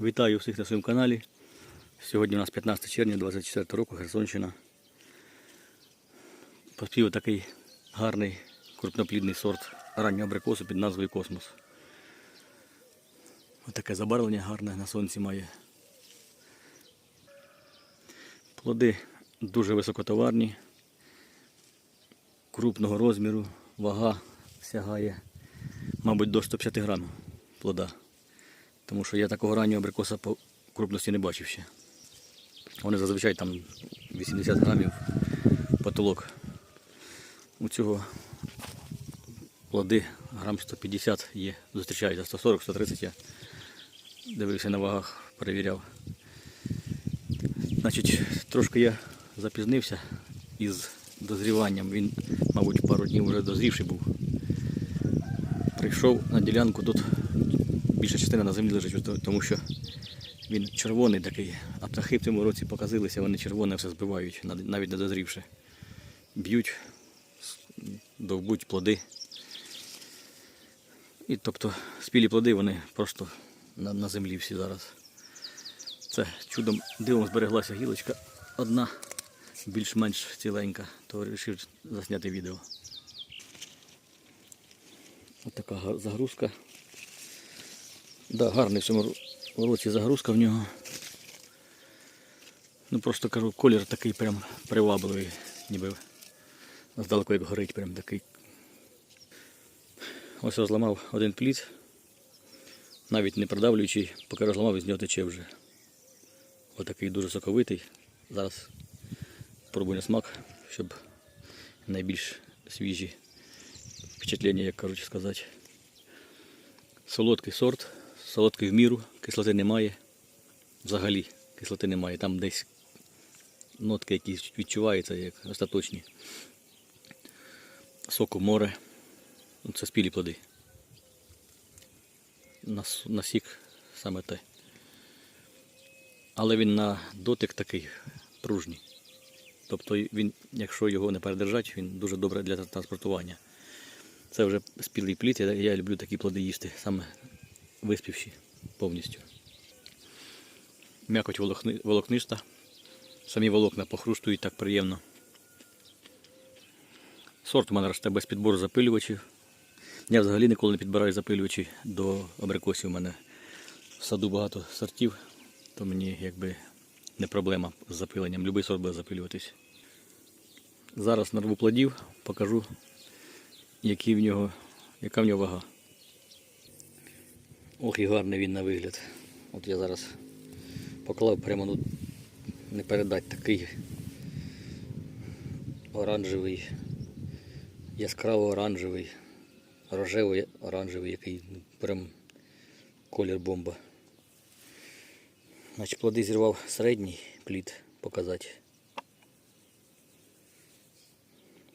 Вітаю всіх на своєму каналі. Сьогодні у нас 15 червня 24 року, Херсонщина. Поспів такий гарний крупноплідний сорт раннього абрикосу під назвою Космос. Ось таке забарвлення гарне на сонці має. Плоди дуже високотоварні, крупного розміру, вага сягає, мабуть, до 150 грамів плода. Тому що я такого раннього абрикоса по крупності не бачив ще. Вони зазвичай там 80 грамів потолок. У цього плоди грам 150 є, зустрічаються 140-130 я дивився на вагах, перевіряв. Значить, трошки я запізнився із дозріванням. Він, мабуть, пару днів вже дозрівший був. Прийшов на ділянку, тут більша частина на землі лежить, тому що він червоний такий, а птахи в цьому році показилися, вони червоне все збивають, навіть не дозрівши. Б'ють, довбуть плоди. І тобто спілі плоди вони просто на, на землі всі зараз. Це чудом дивом збереглася гілочка одна, більш-менш ціленька, то вирішив засняти відео. Ось така загрузка. Да, гарний в цьому році загрузка в нього. Ну просто кажу, колір такий прям привабливий, ніби здалеку як горить, прям такий. Ось розламав один плід, навіть не продавлюючий, поки розламав, із нього тече вже. Отакий дуже соковитий. Зараз пробую на смак, щоб найбільш свіжі впечатлення, як кажуть сказати. Солодкий сорт, солодкий в міру, кислоти немає. Взагалі кислоти немає. Там десь нотки якісь відчуваються як остаточні. Соку море. Ну, Це спілі плоди. На, на сік саме те. Але він на дотик такий пружній. Тобто він, якщо його не передержати, він дуже добре для транспортування. Це вже спілий плід, я люблю такі плоди їсти, саме виспівші повністю. М'якоть волокниста. Самі волокна похрустують так приємно. Сорт у мене росте без підбору запилювачів. Я взагалі ніколи не підбираю запилювачі до абрикосів. У мене в саду багато сортів, то мені якби не проблема з запиленням. Любий сорт буде запилюватись. Зараз нарву плодів, покажу який в нього, яка в нього вага. Ох і гарний він на вигляд. От я зараз поклав прямо ну, не передать такий оранжевий, яскраво оранжевий, рожевий оранжевий, який ну, прям колір бомба. Значить плоди зірвав середній плід показати.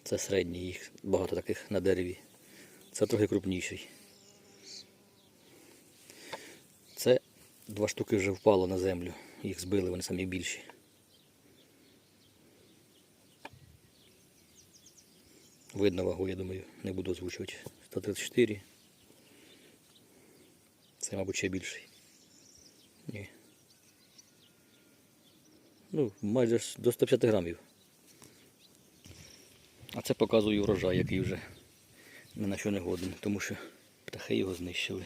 Це середній, їх багато таких на дереві. Це трохи крупніший. Це два штуки вже впало на землю. Їх збили, вони самі більші. Видно вагу, я думаю, не буду озвучувати. 134. Це, мабуть, ще більший. Ні. Ну, майже до 150 грамів. А це показує урожай, який вже ні на що не годен, тому що птахи його знищили.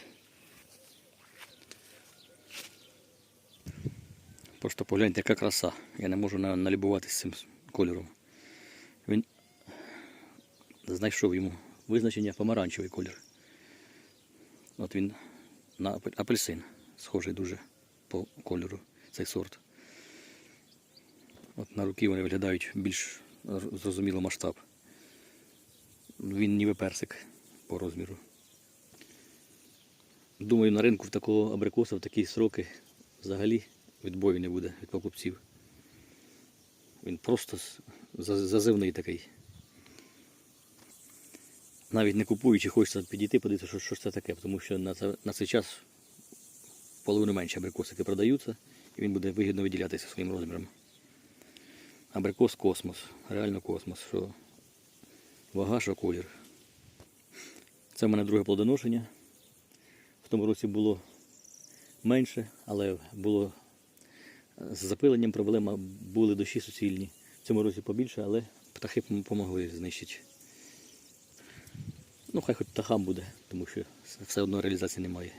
Просто погляньте, яка краса. Я не можу на- налюбуватися цим кольором. Він знайшов йому визначення помаранчевий колір. От він на апельсин, схожий дуже по кольору цей сорт. От на руки вони виглядають більш зрозуміло масштаб. Він ніби персик по розміру. Думаю, на ринку в такого абрикоса в такі сроки взагалі відбою не буде від покупців. Він просто зазивний такий. Навіть не купуючи, хочеться підійти, подивитися, що, що це таке, тому що на, це, на цей час половину менше абрикосики продаються, і він буде вигідно виділятися своїм розміром. Абрикос космос, реально космос, що вага, що колір. Це в мене друге плодоношення. В тому році було менше, але було з запиленням проблема, були дощі суцільні. В цьому році побільше, але птахи допомогли знищити. Ну, хай хоч птахам буде, тому що все одно реалізації немає.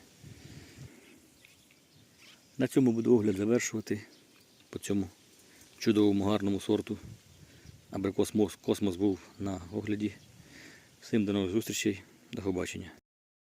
На цьому буду огляд завершувати по цьому чудовому гарному сорту. Абрикос Мос- Космос був на огляді. Всім до нових зустрічей, до побачення.